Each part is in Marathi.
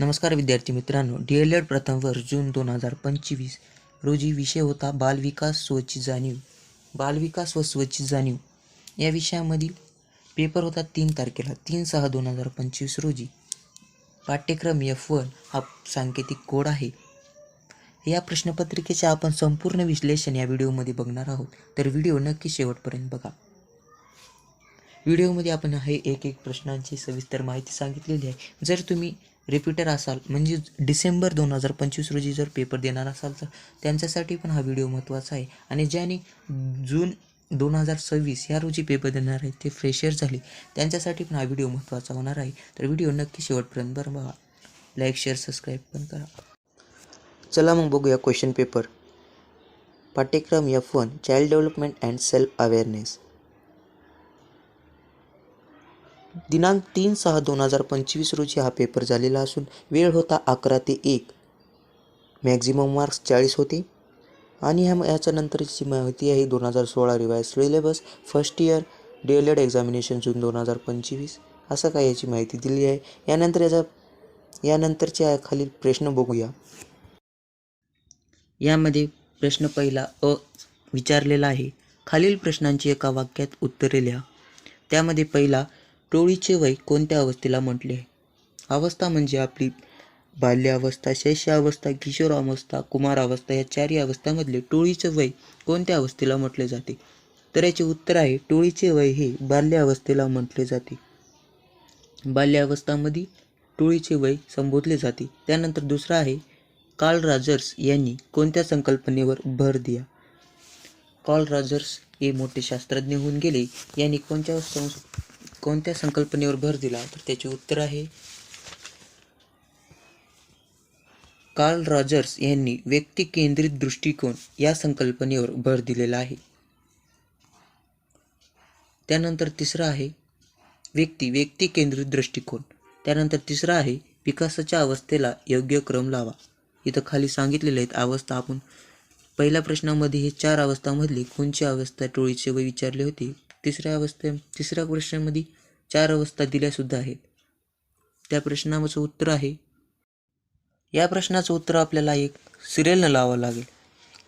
नमस्कार विद्यार्थी मित्रांनो. डी एल एड प्रथम वर्ष जून दोन हजार पंचवीस रोजी विषय होता बालविकास स्वची जाणीव. बालविकास व स्वची जाणीव. या विषयामधील पेपर होता तीन तारखेला तीन सहा दोन हजार पंचवीस रोजी. पाठ्यक्रम एफ वन हा सांकेतिक कोड आहे. या प्रश्नपत्रिकेचे आपण संपूर्ण विश्लेषण या व्हिडिओमध्ये बघणार आहोत. तर व्हिडिओ नक्की शेवटपर्यंत बघा. व्हिडिओमध्ये आपण हे एक एक प्रश्नांची सविस्तर माहिती सांगितलेली आहे. जर तुम्ही रिपीटर असाल म्हणजे डिसेंबर दोन हजार पंचवीस रोजी जर पेपर देणार असाल तर त्यांच्यासाठी पण हा व्हिडिओ महत्त्वाचा आहे. आणि ज्याने जून दोन हजार सव्वीस या रोजी पेपर देणार आहेत ते फ्रेशर झाले त्यांच्यासाठी पण हा व्हिडिओ महत्त्वाचा होणार आहे. तर व्हिडिओ नक्की शेवटपर्यंत बरं बघा. लाईक शेअर सबस्क्राईब पण करा. चला मग बघूया क्वेश्चन पेपर पाठ्यक्रम F one child development and self awareness दिनांक तीन सहा दोन हजार पंचवीस रोजी हा पेपर झालेला असून वेळ होता अकरा ते एक. मॅक्झिमम मार्क्स चाळीस होते. आणि ह्या याच्या नंतरची माहिती आहे दोन हजार सोळा revise syllabus first year D El Ed examination जून दोन हजार पंचवीस. असं काय याची माहिती दिली आहे. यानंतर याचा यानंतरच्या खालील प्रश्न बघूया. यामध्ये प्रश्न पहिला अ विचारलेला आहे. खालील प्रश्नांची एका वाक्यात उत्तरे लिहा. त्यामध्ये पहिला टोळीचे वय कोणत्या अवस्थेला म्हटले? आहे अवस्था म्हणजे आपली बाल्यावस्था शैशवावस्था किशोरावस्था कुमारावस्था या चारही अवस्थांमधले टोळीचे वय कोणत्या अवस्थेला म्हटले जाते? तर याचे उत्तर आहे टोळीचे वय हे बाल्यावस्थेला म्हटले जाते. बाल्यावस्थामध्ये टोळीचे वय संबोधले जाते. त्यानंतर दुसरा आहे कार्ल राजर्स यांनी कोणत्या संकल्पनेवर भर दिला कार्ल राजर्स हे मोठे शास्त्रज्ञ होऊन गेले. यांनी कोणत्या संस कोणत्या संकल्पनेवर भर दिला तर त्याचे उत्तर आहे कार्ल रॉजर्स यांनी व्यक्ती केंद्रित दृष्टिकोन या संकल्पनेवर भर दिलेला आहे. त्यानंतर तिसरा आहे व्यक्ती व्यक्ती केंद्रित दृष्टिकोन. त्यानंतर तिसरा आहे विकासाच्या अवस्थेला योग्य क्रम लावा. इथं खाली सांगितलेले आहेत अवस्था. आपण पहिल्या प्रश्नामध्ये हे चार अवस्थांमधली कोणची अवस्था टोळीचे व विचारले होते? तिसऱ्या अवस्थे तिसऱ्या प्रश्नामध्ये चार अवस्था दिल्यासुद्धा आहेत. त्या प्रश्नाचं उत्तर आहे. या प्रश्नाचं उत्तर आपल्याला एक सिरियलनं लावावं लागेल.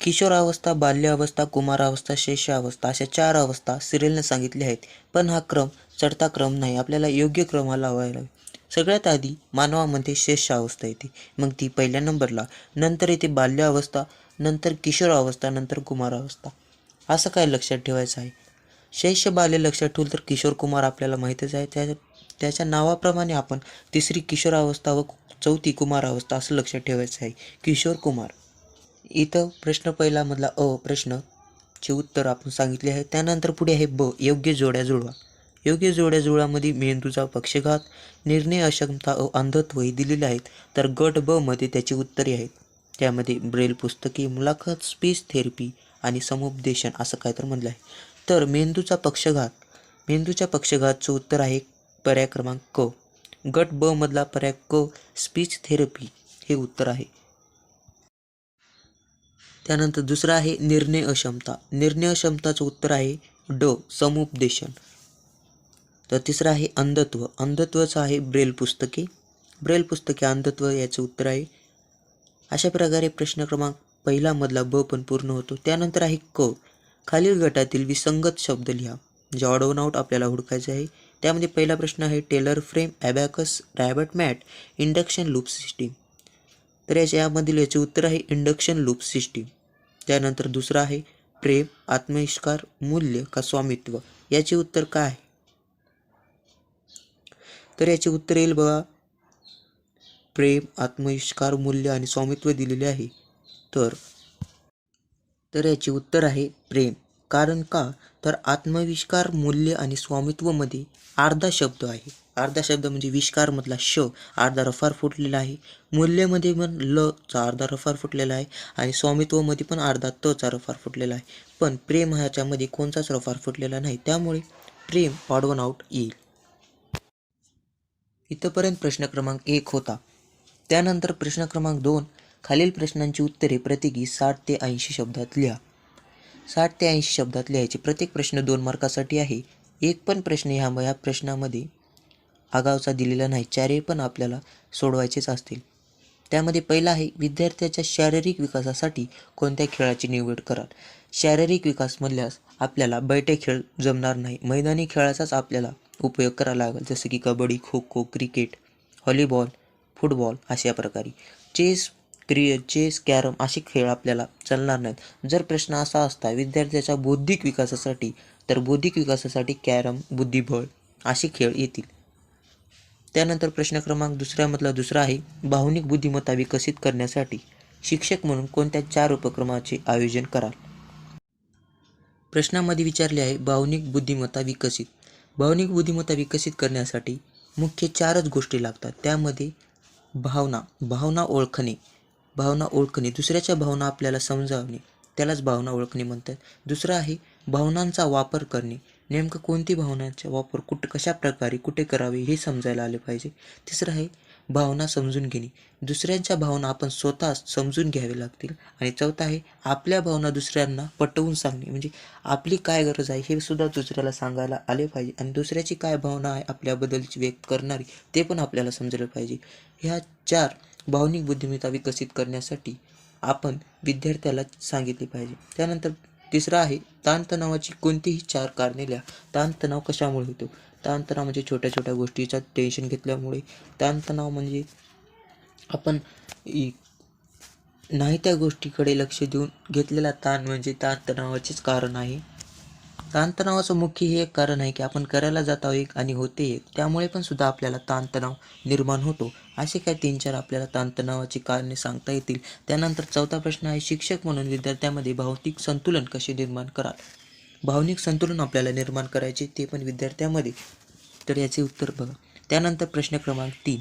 किशोरावस्था बाल्यावस्था कुमारावस्था शैशवावस्था अशा चार अवस्था सिरियलनं सांगितल्या आहेत. पण हा क्रम चढता क्रम नाही. आपल्याला योग्य क्रम हा लावायला लागेल सगळ्यात आधी मानवामध्ये शेषावस्था येते. मग ती पहिल्या नंबरला नंतर येते बाल्यावस्था नंतर किशोरावस्था नंतर कुमारावस्था असं काय लक्षात ठेवायचं आहे? शैश बाले लक्षात ठेवलं तर किशोर कुमार आपल्याला माहीतच आहे. त्या त्याच्या नावाप्रमाणे आपण तिसरी किशोरावस्था व चौथी कुमारावस्था असं लक्षात ठेवायचं आहे. किशोर कुमार. इथं प्रश्न पहिला मधला अ प्रश्नचे उत्तर आपण सांगितले आहे. त्यानंतर पुढे आहे ब. योग्य जोड्या जुळवा. योग्य जोड्या जुळवामध्ये मेंदूचा पक्षघात निर्णय अक्षमता अ अंधत्व हे दिलेले आहेत. तर गट ब मध्ये त्याची उत्तरे आहेत. त्यामध्ये ब्रेल पुस्तके मुलाखत स्पीच थेरपी आणि समुपदेशन असं काय तर म्हणलं आहे. तर मेंदूचा पक्षघात. मेंदूच्या पक्षघातचं उत्तर आहे पर्याय क्रमांक क. गट ब मधला पर्याय क स्पीच थेरपी हे उत्तर आहे. त्यानंतर दुसरा आहे निर्णय अक्षमता. निर्णय अक्षमताचं उत्तर आहे ड समुपदेशन. तर तिसरं आहे अंधत्व. अंधत्वचं आहे ब्रेल पुस्तके. ब्रेल पुस्तके अंधत्व याचं उत्तर आहे. अशा प्रकारे प्रश्न क्रमांक पहिला मधला ब पण पूर्ण होतो. त्यानंतर आहे क. खालील गटातील विसंगत शब्द लिहा जे ऑड वन आउट आपल्याला हुडकायचे आहे. त्यामध्ये पहिला प्रश्न आहे Taylor frame abacus rabbit mat induction loop system. तर याच्या यामधील याचे उत्तर आहे इंडक्शन लूप सिस्टीम. त्यानंतर दुसरा आहे प्रेम आत्मविष्कार मूल्य का स्वामित्व? याचे उत्तर काय? आहे तर याचे उत्तर येईल बघा. प्रेम आत्मविष्कार मूल्य आणि स्वामित्व दिलेले आहे. तर तर याचे उत्तर आहे प्रेम. कारण का? तर आत्मविष्कार मूल्य आणि स्वामित्वमध्ये अर्धा शब्द आहे. अर्धा शब्द म्हणजे विष्कारमधला श अर्धा रफार फुटलेला आहे. मूल्यमध्ये पण ल चा अर्धा रफार फुटलेला आहे आणि स्वामित्वमध्ये पण अर्धा त चा रफार फुटलेला आहे. पण प्रेम ह्याच्यामध्ये कोणताच रफार फुटलेला नाही. त्यामुळे प्रेम ऑड वन आउट येईल. इथंपर्यंत प्रश्न क्रमांक एक होता. त्यानंतर प्रश्न क्रमांक दोन खालील प्रश्नांची उत्तरे प्रत्येकी साठ ते ऐंशी शब्दात लिहा. साठ ते ऐंशी शब्दात लिहायचे प्रत्येक प्रश्न दोन मार्कासाठी आहे. एक पण प्रश्न ह्या या प्रश्नामध्ये आगावचा दिलेला नाही चारही पण आपल्याला सोडवायचेच असतील. त्यामध्ये पहिला आहे विद्यार्थ्याच्या शारीरिक विकासासाठी कोणत्या खेळाची निवड कराल? शारीरिक विकास म्हणल्यास आपल्याला बैठे खेळ जमणार नाही. मैदानी खेळाचाच आपल्याला उपयोग करावा लागेल जसं की kabaddi kho kho cricket volleyball football अशा प्रकारे. चेस क्रि चेस कॅरम असे खेळ आपल्याला चालणार नाहीत. जर प्रश्न असा असता विद्यार्थ्याच्या बौद्धिक विकासासाठी तर बौद्धिक विकासासाठी कॅरम बुद्धिबळ असे खेळ येतील. त्यानंतर प्रश्न क्रमांक दुसऱ्यामधला दुसरा आहे भावनिक बुद्धिमत्ता विकसित करण्यासाठी. शिक्षक म्हणून कोणत्या चार उपक्रमाचे आयोजन कराल? प्रश्नामध्ये विचारले आहे भावनिक बुद्धिमत्ता विकसित. भावनिक बुद्धिमत्ता विकसित करण्यासाठी मुख्य चारच गोष्टी लागतात. त्यामध्ये भावना भावना ओळखणे भावना ओळखणे दुसऱ्याच्या भावना आपल्याला समजावणे त्यालाच भावना ओळखणे म्हणतात. दुसरं आहे भावनांचा वापर करणे. नेमकं कोणती भावनांचा वापर कुठं कशा प्रकारे कुठे करावे हे समजायला आले पाहिजे. तिसरं आहे भावना समजून घेणे. दुसऱ्यांच्या भावना आपण स्वतः समजून घ्यावे लागतील. आणि चौथा आहे आपल्या भावना दुसऱ्यांना पटवून सांगणे. म्हणजे आपली काय गरज आहे हे सुद्धा दुसऱ्याला सांगायला आले पाहिजे. आणि दुसऱ्याची काय भावना आहे आपल्याबद्दलची व्यक्त करणारी ते पण आपल्याला समजलं पाहिजे. ह्या चार भावनिक बुद्धिमत्ता विकसित करण्यासाठी आपण विद्यार्थ्याला सांगितले पाहिजे. त्यानंतर तिसरा आहे ताणतणावाची कोणतीही चार कारणे लिहा. ताणतणाव कशामुळे होतो? ताणतणाव म्हणजे छोट्या छोट्या गोष्टीचा टेन्शन घेतल्यामुळे. ताणतणाव म्हणजे आपण नाही त्या गोष्टीकडे लक्ष देऊन घेतलेला ताण म्हणजे ताणतणावाचेच कारण आहे. ताणतणावाचं मुख्य हे एक कारण आहे की आपण करायला जात आहोत एक आणि होते. एक त्यामुळे पण सुद्धा आपल्याला ताणतणाव निर्माण होतो. असे काय तीन चार आपल्याला ताणतणावाची कारणे सांगता येतील. त्यानंतर चौथा प्रश्न आहे शिक्षक म्हणून विद्यार्थ्यामध्ये भावनिक संतुलन कसे निर्माण कराल? भावनिक संतुलन आपल्याला निर्माण करायचे ते पण विद्यार्थ्यामध्ये. तर याचे उत्तर बघा. त्यानंतर प्रश्न क्रमांक तीन.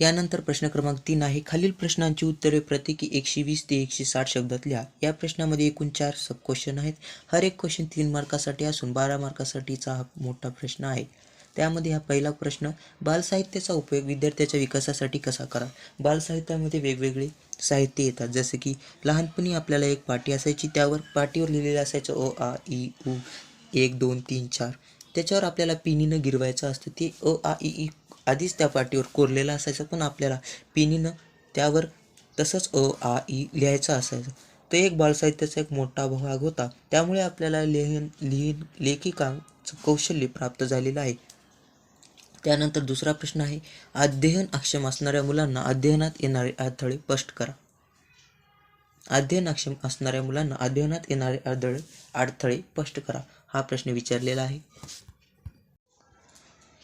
यानंतर प्रश्न क्रमांक तीन आहे खालील प्रश्नांची उत्तरे प्रत्येकी एकशे वीस ते एकशे साठ शब्दात लिहा. या प्रश्नामध्ये एकूण चार सब क्वेश्चन आहेत. हर एक क्वेश्चन तीन मार्कासाठी असून बारा मार्कासाठीचा हा मोठा प्रश्न आहे. त्यामध्ये हा पहिला प्रश्न बालसाहित्याचा उपयोग विद्यार्थ्याच्या विकासासाठी कसा करा? बालसाहित्यामध्ये वेगवेगळे साहित्य येतात. जसे की लहानपणी आपल्याला एक पाटी असायची त्यावर पाटीवर लिहिलेलं असायचं ओ आ ई उ एक दोन तीन चार. त्याच्यावर आपल्याला पिनीनं गिरवायचं असतं. ते अ आ ई ई आधीच त्या पाटीवर कोरलेलं असायचं पण आपल्याला पिनीनं त्यावर तसंच अ आ ई लिहायचं असायचं. तो एक बालसाहित्याचा एक मोठा भाग होता. त्यामुळे आपल्याला लेहन लिहिन लेखिकांचं कौशल्य प्राप्त झालेलं आहे. त्यानंतर दुसरा प्रश्न आहे अध्ययन अक्षम असणाऱ्या मुलांना अध्ययनात येणारे अडथळे स्पष्ट करा. अध्ययन अक्षम असणाऱ्या मुलांना अध्ययनात येणारे अडथळे अडथळे स्पष्ट करा. हा प्रश्न विचारलेला आहे.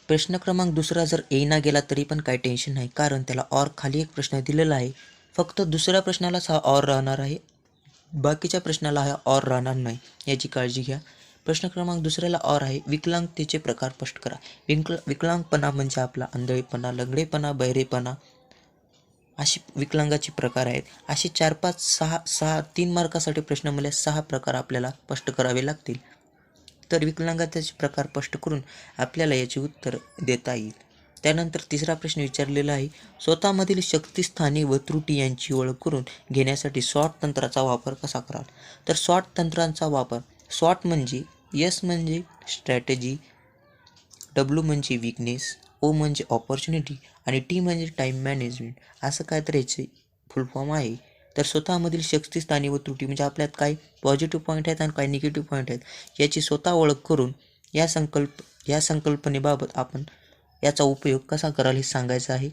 प्रश्न क्रमांक दुसरा जर येईना गेला तरी पण काही टेन्शन नाही कारण त्याला ऑर खाली एक प्रश्न दिलेला आहे. फक्त दुसऱ्या प्रश्नालाच हा ऑर राहणार आहे. बाकीच्या प्रश्नाला हा ऑर राहणार नाही. याची काळजी घ्या. प्रश्न क्रमांक दुसऱ्याला ऑर आहे. विकलांगतेचे प्रकार स्पष्ट करा. विकल विकलांगपणा म्हणजे आपला आंधळेपणा लंगडेपणा बहिरेपणा असे विकलांगाचे प्रकार आहेत. असे चार पाच सहा सहा तीन मार्कासाठी प्रश्न मला सहा प्रकार आपल्याला स्पष्ट करावे लागतील. तर विकलांगतेचे प्रकार स्पष्ट करून आपल्याला याचे उत्तर देता येईल. त्यानंतर तिसरा प्रश्न विचारलेला आहे. स्वतःमधील शक्तिस्थाने व त्रुटी यांची ओळख करून घेण्यासाठी सॉर्ट तंत्राचा वापर कसा कराल? तर सॉर्ट तंत्रांचा वापर. सॉर्ट म्हणजे यस म्हणजे स्ट्रॅटेजी डब्ल्यू म्हणजे विकनेस ओ म्हणजे ऑपॉर्च्युनिटी आणि टी म्हणजे टाईम मॅनेजमेंट असं काय तर याचे फुल फॉर्म आहे. तर स्वतःमधील शक्तिस्थानी व त्रुटी म्हणजे आपल्यात काय पॉझिटिव्ह पॉईंट आहेत आणि काय निगेटिव्ह पॉईंट आहेत याची स्वतः ओळख करून या संकल्प या संकल्पनेबाबत आपण याचा उपयोग कसा कराल हे सांगायचं आहे.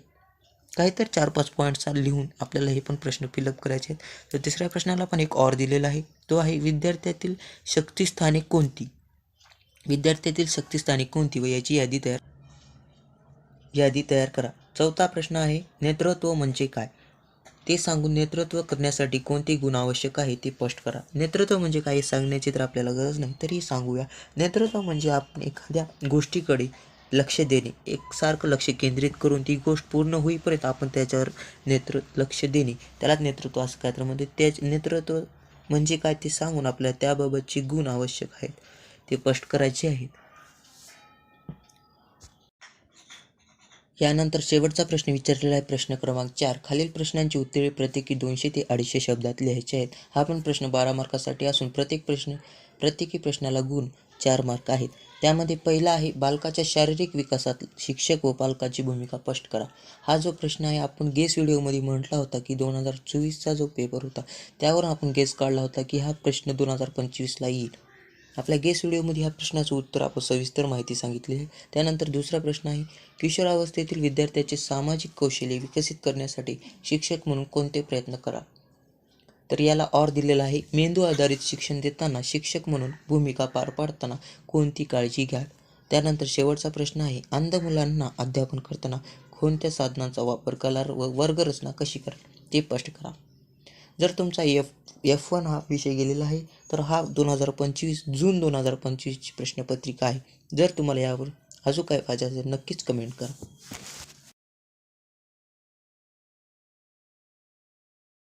काहीतरी चार पाच पॉईंटचा लिहून आपल्याला हे पण प्रश्न फिलअप करायचे आहेत. तर तिसऱ्या प्रश्नाला पण एक ऑर दिलेला आहे. तो आहे विद्यार्थ्यातील शक्तिस्थाने कोणती? विद्यार्थ्यातील शक्तिस्थाने कोणती? व याची यादी तयार यादी तयार करा. चौथा प्रश्न आहे नेतृत्व म्हणजे काय? ते सांगून नेतृत्व करण्यासाठी कोणते गुण आवश्यक आहे ते स्पष्ट करा. नेतृत्व म्हणजे काय सांगण्याची तर आपल्याला गरज नाही तरी सांगूया. नेतृत्व म्हणजे आपण एखाद्या गोष्टीकडे लक्ष देणे. एकसारखं लक्ष केंद्रित करून ती गोष्ट पूर्ण होईपर्यंत आपण त्याच्यावर नेतृ लक्ष देणे. त्यालाच नेतृत्व असं काय तर म्हणजे त्याच नेतृत्व म्हणजे काय ते सांगून आपल्याला त्याबाबतचे गुण आवश्यक आहेत. ते स्पष्ट करायचे आहेत. यानंतर शेवटचा प्रश्न विचारलेला आहे प्रश्न क्रमांक चार. खालील प्रश्नांची उत्तरे प्रत्येकी दोनशे ते अडीचशे शब्दात लिहायचे आहेत. हा पण प्रश्न बारा मार्कासाठी असून प्रत्येक प्रश्न प्रत्येकी प्रश्नाला गुण चार मार्क आहेत. त्यामध्ये पहिला आहे बालकाच्या शारीरिक विकासात शिक्षक व पालकाची भूमिका स्पष्ट करा. हा जो प्रश्न आहे आपण गेस व्हिडिओमध्ये म्हटला होता की दोन हजार चोवीसचा जो पेपर होता त्यावर आपण गेस काढला होता की हा प्रश्न दोन हजार पंचवीसला येईल. आपल्या गेस व्हिडिओमध्ये ह्या प्रश्नाचं उत्तर आपण सविस्तर माहिती सांगितली आहे. त्यानंतर दुसरा प्रश्न आहे किशोरावस्थेतील विद्यार्थ्याचे सामाजिक कौशल्य विकसित करण्यासाठी शिक्षक म्हणून कोणते प्रयत्न करा? तर याला ऑर दिलेला आहे. मेंदू आधारित शिक्षण देताना शिक्षक म्हणून भूमिका पार पाडताना कोणती काळजी घ्याल? त्यानंतर शेवटचा प्रश्न आहे. अंध मुलांना अध्यापन करताना कोणत्या साधनांचा वापर कराल व वर्गरचना कशी करा ते स्पष्ट करा. जर तुमचा एफ एफ वन हा विषय गेलेला आहे तर हा दोन हजार पंचवीस जून दोन हजार पंचवीसची प्रश्नपत्रिका आहे. जर तुम्हाला यावर अजून काय पाहिजे असेल नक्कीच कमेंट करा.